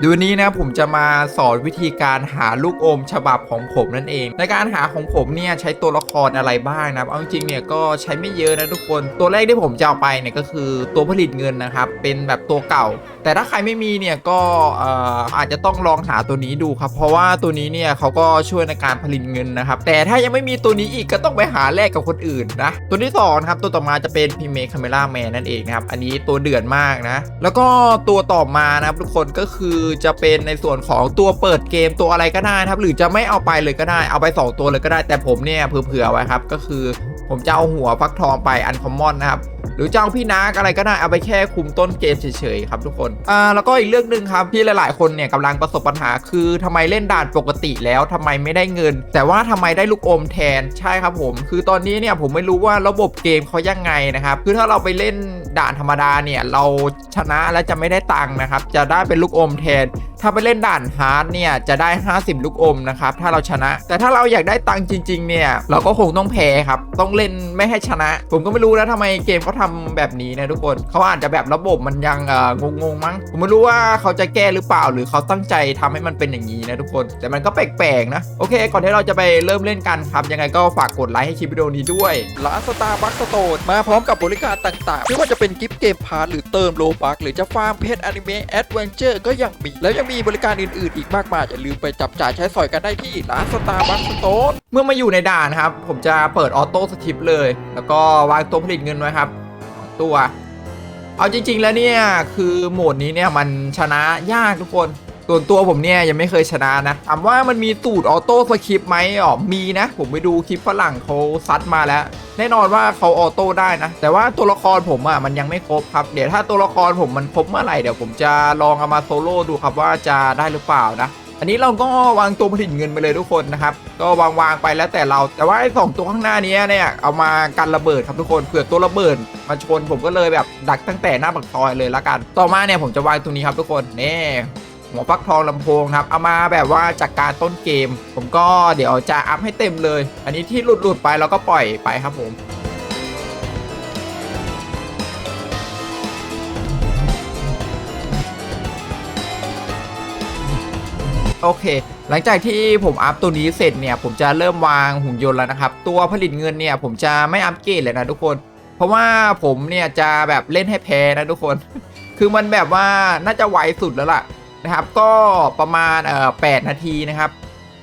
เดี๋ยวนี้นะผมจะมาสอนวิธีการหาลูกอมฉบับของผมนั่นเอง ในการหาของผมเนี่ยใช้ตัวละครอะไรบ้างนะเอาจริงเนี่ยก็ใช้ไม่เยอะนะทุกคนตัวแรกที่ผมจะเอาไปเนี่ยก็คือตัวผลิตเงินนะครับเป็นแบบตัวเก่า แต่ถ้าใครไม่มีเนี่ยก็เอ่อาจจะต้องลองหาตัวนี้ดูครับเพราะว่าตัวนี้เนี่ยเขาก็ช่วยในการผลิตเงินนะครับแต่ถ้ายังไม่มีตัวนี้อีกก็ต้องไปหาแลกกับคนอื่นนะตัวที่สองนะครับตัวต่อมาจะเป็นพิเมคาเมล่าแมนนั่นเองนะครับอันนี้ตัวเดือดมากนะแล้วก็ตัวต่อมานะครับทุกคนก็คือจะเป็นในส่วนของตัวเปิดเกมตัวอะไรก็ได้นะครับ หรือจะไม่เอาไปเลยก็ได้เอาไป 2 ตัวเลยก็ได้แต่ผมเนี่ยเผื่อๆไว้ครับ ก็คือ ผมจะเอาหัวฟักทองไปอันคอมมอนนะครับ หรือจะเอาพี่นาร์กอะไรก็ได้เอาไปแค่คุมต้นเกมเฉยๆครับทุกคนอ่าแล้วก็อีกเรื่องหนึ่งครับที่หลายๆคนเนี่ยกำลังประสบปัญหา คือทำไมเล่นด่านปกติแล้วทำไมไม่ได้เงิน แต่ว่าทำไมได้ลูกอมแทนใช่ครับผม คือตอนนี้เนี่ยผมไม่รู้ว่าระบบเกมเขายังไงนะครับคือถ้าเราไปเล่นด่านธรรมดาเนี่ยเราชนะแล้วจะไม่ได้ตังค์นะครับจะได้เป็นลูกอมแทน ถ้าไปเล่นด่านฮาร์ดเนี่ยจะได้ 50 ลูกอมนะครับถ้าเราชนะ แต่ถ้าเราอยากได้ตังค์จริง ๆเนี่ยเราก็คงต้องแพ้ครับต้องเล่นไม่ให้ชนะ ผมก็ไม่รู้นะทำไมเกมเขาทำแบบนี้นะทุกคนเขาอาจจะแบบระบบมันยังเอ่องงๆมั้งผมไม่รู้ว่าเขาจะแก้หรือเปล่าหรือเขาตั้งใจทำให้มันเป็นอย่างนี้นะทุกคน แต่มันก็แปลกๆนะโอเค ก่อนที่เราจะไปเริ่มเล่นกันครับยังไงก็ฝากกดไลค์ให้คลิปวิดีโอนี้ด้วยร้านสตาร์บัคสโตนมาพร้อมกับบริการต่างๆไม่ว่าจะเป็นกิฟต์เกมพาร์ทหรือเติมโลบักหรือจะฟาร์มเพจอนิเมะแอดเวนเจอร์ก็ยังมี แล้วยังมีบริการอื่นๆ อีกมากมายอย่าลืมไปจับจ่ายใช้สอยกันได้ที่ร้านสตาร์บัคสโตนเมื่อมาอยู่ในด่านครับผมจะเปิดออโต้สคริปต์เลย แล้วก็วางตัวผลิตเงินไว้ครับสอง ตัว เอาจริง ๆ แล้วเนี่ยคือโหมดนี้เนี่ยมันชนะยากทุกคนส่วนตัวผมเนี่ยยังไม่เคยชนะนะถามว่ามันมีสูตรออโต้สคริปไหมอ๋อมีนะ ผมไปดูคลิปฝรั่งเขาซัดมาแล้ว แน่นอนว่าเขาออโต้ได้นะ แต่ว่าตัวละครผมอะมันยังไม่ครบครับ เดี๋ยวถ้าตัวละครผมมันครบเมื่อไหร่เดี๋ยวผมจะลองเอามาโซโล่ดูครับว่าจะได้หรือเปล่านะ อันนี้เราก็วางตัวผลิตเงินไปเลยทุกคนนะครับ ก็วางวางไปแล้วแต่เรา แต่ว่าไอ้สองตัวข้างหน้านี้เนี่ยเอามากันระเบิดครับทุกคนเผื่อตัวระเบิดมาชนผมก็เลยแบบดักตั้งแต่หน้าปากซอยเลยละกัน ต่อมาเนี่ยผมจะวางตัวนี้ครับทุกคนนี่หัวฟักทองลำโพงครับเอามาแบบว่าจากการต้นเกม ผมก็เดี๋ยวจะอัพให้เต็มเลย อันนี้ที่หลุดหลุดๆไปเราก็ปล่อยไปครับผม โอเค หลังจากที่ผมอัพตัวนี้เสร็จเนี่ย ผมจะเริ่มวางหุ่นยนต์แล้วนะครับ ตัวผลิตเงินเนี่ย ผมจะไม่อัพเกรดเลยนะทุกคน เพราะว่าผมเนี่ยจะแบบเล่นให้แพ้นะทุกคน คือมันแบบว่าน่าจะไวสุดแล้วล่ะนะครับ ก็ประมาณเอ่อ8นาทีนะครับ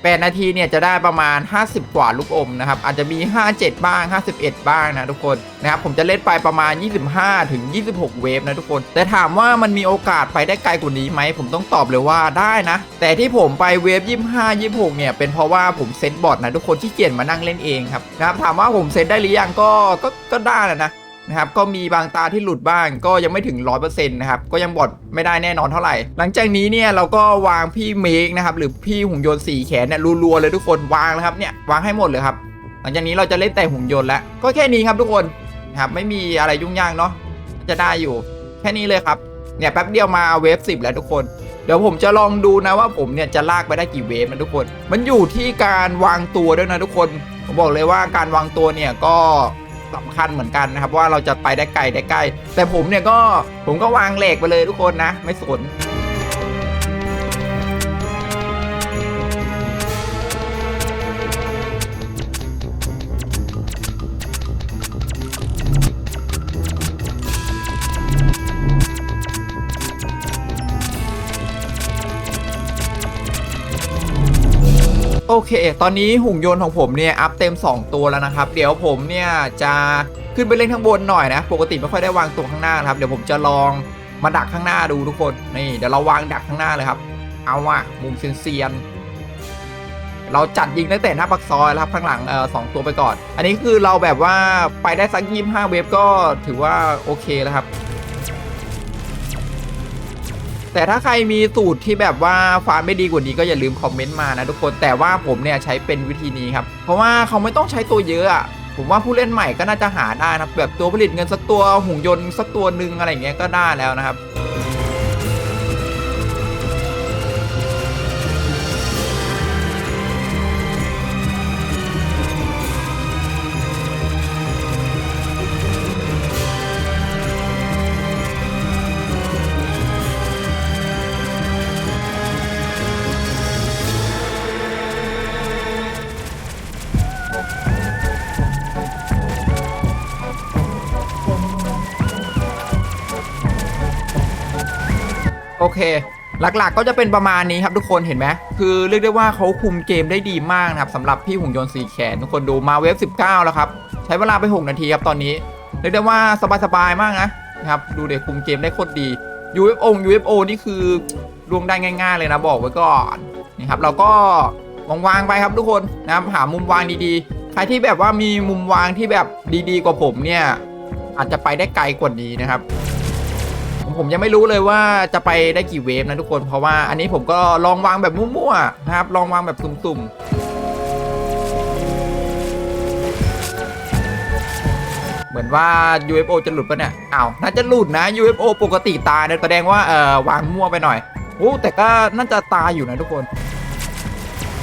8นาทีเนี่ยจะได้ประมาณ 50 กว่าลูกอมนะครับอาจจะมี 57 บ้าง 51 บ้างนะทุกคนนะครับผมจะเล่นไปประมาณ 25 ถึง 26 เวฟนะทุกคน แต่ถามว่ามันมีโอกาสไปได้ไกลกว่านี้ไหมผมต้องตอบเลยว่าได้นะ แต่ที่ผมไปเวฟ 25 26 เนี่ยเป็นเพราะว่าผมเซตบอทนะทุกคนที่เกียจมานั่งเล่นเองครับนะครับถามว่าผมเซตได้หรือยังก็ก็ก็ได้นะ นะครับก็มีบางตาที่หลุดบ้างก็ยังไม่ถึง 100%นะครับก็ยังบอดไม่ได้แน่นอนเท่าไหร่ หลังจากนี้เนี่ยเราก็วางพี่เมกนะครับหรือพี่หุ่นยนต์สี่แขนเนี่ยรัวๆเลยทุกคนวางแล้วครับเนี่ยวางให้หมดเลยครับ หลังจากนี้เราจะเล่นแต่หุ่นยนต์แล้วก็แค่นี้ครับทุกคนนะครับไม่มีอะไรยุ่งยากเนาะจะได้อยู่แค่นี้เลยครับเนี่ยแป๊บเดียวมาเวฟ10แล้วทุกคนเดี๋ยวผมจะลองดูนะว่าผมเนี่ยจะลากไปได้กี่เวฟนะทุกคน มันอยู่ที่การวางตัวด้วยนะทุกคน ผมบอกเลยว่าการวางตัวเนี่ยก็ สำคัญเหมือนกันนะครับ ว่าเราจะไปได้ไกลได้ใกล้ แต่ผมเนี่ยก็ผมก็วางเหล็กไปเลยทุกคนนะ ไม่สน เค ตอนนี้หุ่นยนต์ของผมเนี่ยอัพเต็ม 2 ตัวแล้วนะครับ เดี๋ยวผมเนี่ยจะขึ้นไปเล่นข้างบนหน่อยนะ ปกติไม่ค่อยได้วางตัวข้างหน้านครับ เดี๋ยวผมจะลองมาดักข้างหน้าดูทุกคน นี่เดี๋ยวเราวางดักข้างหน้าเลยครับ เอาอะมุมเซียนๆเราจัดยิงตั้งแต่หน้าปักซอยแล้วครับข้างหลังเออสองตัวไปก่อน อันนี้คือเราแบบว่าไปได้สักยี่ห้าเวฟก็ถือว่าโอเคแล้วครับ แต่ถ้าใครมีสูตรที่แบบว่าฟาร์มไม่ดีกว่านี้ก็อย่าลืมคอมเมนต์มานะทุกคนแต่ว่าผมเนี่ยใช้เป็นวิธีนี้ครับ เพราะว่าเขาไม่ต้องใช้ตัวเยอะอะผมว่าผู้เล่นใหม่ก็น่าจะหาได้นะแบบตัวผลิตเงินสักตัวหุ่นยนต์สักตัวหนึ่งอะไรอย่างเงี้ยก็ได้แล้วนะครับ เค หลักๆก็จะเป็นประมาณนี้ครับทุกคนเห็นไหมคือเรียกได้ว่าเขาคุมเกมได้ดีมากนะครับสำหรับพี่หุ่นยนต์สีแขนทุกคนดูมาเวฟ19 แล้วครับใช้เวลาไป 6 นาทีครับตอนนี้เรียกได้ว่าสบายๆมากนะนะครับดูเด็กคุมเกมได้โคตรดี UFO UFO นี่คือลวงได้ง่าย ๆ เลยนะบอกไว้ก่อนนี่ครับเราก็วางๆไปครับทุกคนนะครับหามุมวางดีๆ ใครที่แบบว่ามีมุมวางที่แบบดีๆ กว่าผมเนี่ยอาจจะไปได้ไกลกว่านี้นะครับ ผมยังไม่รู้เลยว่าจะไปได้กี่เวฟนะทุกคน เพราะว่าอันนี้ผมก็ลองวางแบบมั่วๆนะครับ ลองวางแบบสุ่มๆ เหมือนว่า UFO จะหลุดปะเนี่ยอ้าวน่าจะหลุดนะ UFO ปกติตายนะแสดงว่าเออวางมั่วไปหน่อยโอ้แต่ก็น่าจะตายอยู่นะทุกคน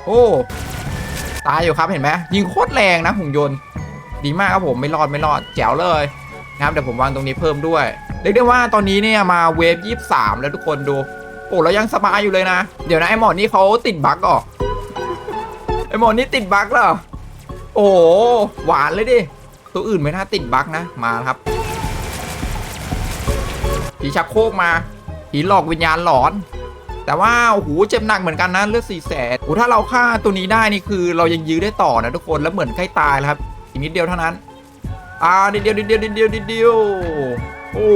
โอ้ตายอยู่ครับเห็นไหมยิงโคตรแรงนะหุ่นยนต์ ดีมากครับผมไม่รอดไม่รอดแจ๋วเลยนะครับเดี๋ยวผมวางตรงนี้เพิ่มด้วย เรียกได้ว่าตอนนี้เนี่ยมาเวฟ23แล้วทุกคนดูโอ้เรายังสบายอยู่เลยนะ เดี๋ยวนะไอหมอนี่เขาติดบั๊กเหรอไอหมอนี่ติดบั๊กเหรอโอ้หวานเลยดิตัวอื่นไม่น่าติดบั๊กนะมาครับผีชักโคกมาผีหลอกวิญญาณหลอน แต่ว่าโอ้โหเจ็บหนักเหมือนกันนะเลือดสี่แสนโอ้ถ้าเราฆ่าตัวนี้ได้นี่คือเรายังยื้อได้ต่อนะทุกคนแล้วเหมือนใกล้ตายแล้วครับอีกนิดเดียวเท่านั้น อ่านิดเดียวเดียวเดียวเดียว โอ้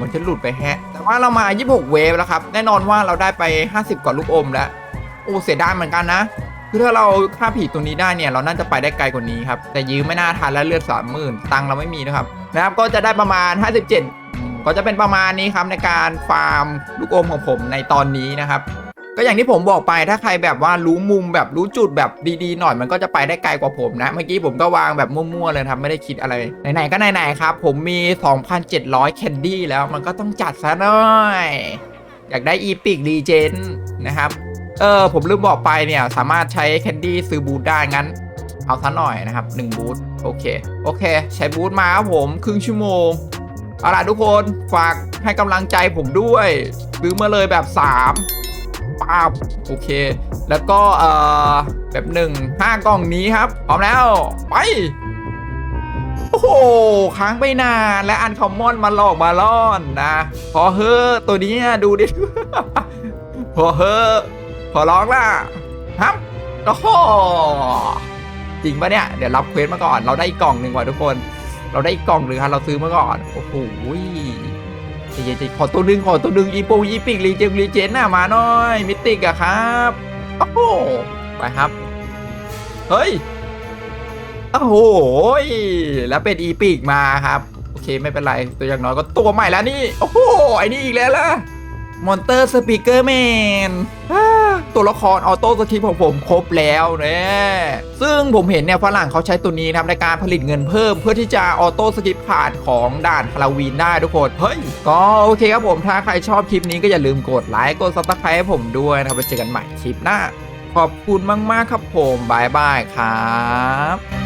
มันจะหลุดไปแฮะ แต่ว่าเรามา 26 เวฟแล้วครับ แน่นอนว่าเราได้ไป 50 กว่าลูกอมแล้ว โอ้เสียดายเหมือนกันนะ คือถ้าเราฆ่าผีตัวนี้ได้เนี่ย เราน่าจะไปได้ไกลกว่านี้ครับ แต่ยื้อไม่น่าทันแล้วเลือดสามหมื่นตังค์เราไม่มีนะครับ นะครับ ก็จะได้ประมาณ 57 ก็จะเป็นประมาณนี้ครับในการฟาร์มลูกอมของผมในตอนนี้นะครับ ก็อย่างที่ผมบอกไปถ้าใครแบบว่ารู้มุมแบบรู้จุดแบบดีๆหน่อยมันก็จะไปได้ไกลกว่าผมนะ เมื่อกี้ผมก็วางแบบมั่วๆเลยครับไม่ได้คิดอะไรไหนๆก็ไหนๆครับ ผมมี 2,700แคนดี้แล้วมันก็ต้องจัดซะหน่อย อยากได้อีพิกรีเจนนะครับ เออผมลืมบอกไปเนี่ยสามารถใช้แคนดี้ซื้อบูทได้งั้น เอาซะหน่อยนะครับ1บูทโอเคโอเค ใช้บูทมาครับผมครึ่งชั่วโมงเอาล่ะทุกคนฝากให้กำลังใจผมด้วยซื้อมาเลยแบบ 3 ป้าบโอเค แล้วก็เอ่อแบบหนึ่งห้ากล่องนี้ครับ พร้อมแล้วไปโอ้โหค้างไปนานและอันคอมมอนมาหลอกมาล่อนนะพอเฮอตัวนี้ดูดิพอเฮอะขอร้องล่ะฮับโอ้โหจริงปะเนี่ยเดี๋ยวรับเควสมาก่อน เราได้อีกกล่องหนึ่งว่ะทุกคน เราได้อีกกล่องหนึ่งครับเราซื้อมาก่อนโอ้โห ใจเย็นๆขอตัวหนึ่งขอตัวหนึ่งอีปูอีปิกรีเจงรีเจนน่ะมาหน่อยมิติกอะครับโอ้โหไปครับ เฮ้ยโอ้โหแล้วเป็นอีปิกมาครับ โอเคไม่เป็นไรตัวอย่างน้อยก็ตัวใหม่แล้วนี่ โอ้โหไอ้นี่อีกแล้วล่ะมอนเตอร์สปีกเกอร์แมน ตัวละครออโต้สคริปของผมครบแล้วเนี่ยซึ่งผมเห็นเนี่ยฝรั่งเขาใช้ตัวนี้นะครับในการผลิตเงินเพิ่ม เพื่อที่จะออโต้สคริปผ่านของด่านฮาโลวีนได้ทุกคนเฮ้ยก็โอเคครับผมถ้าใครชอบคลิปนี้ก็อย่าลืมกดไลค์กดซับสไครต์ให้ผมด้วยนะครับไปเจอกันใหม่คลิปหน้า ขอบคุณมาก ๆ ครับผมบายบายครับ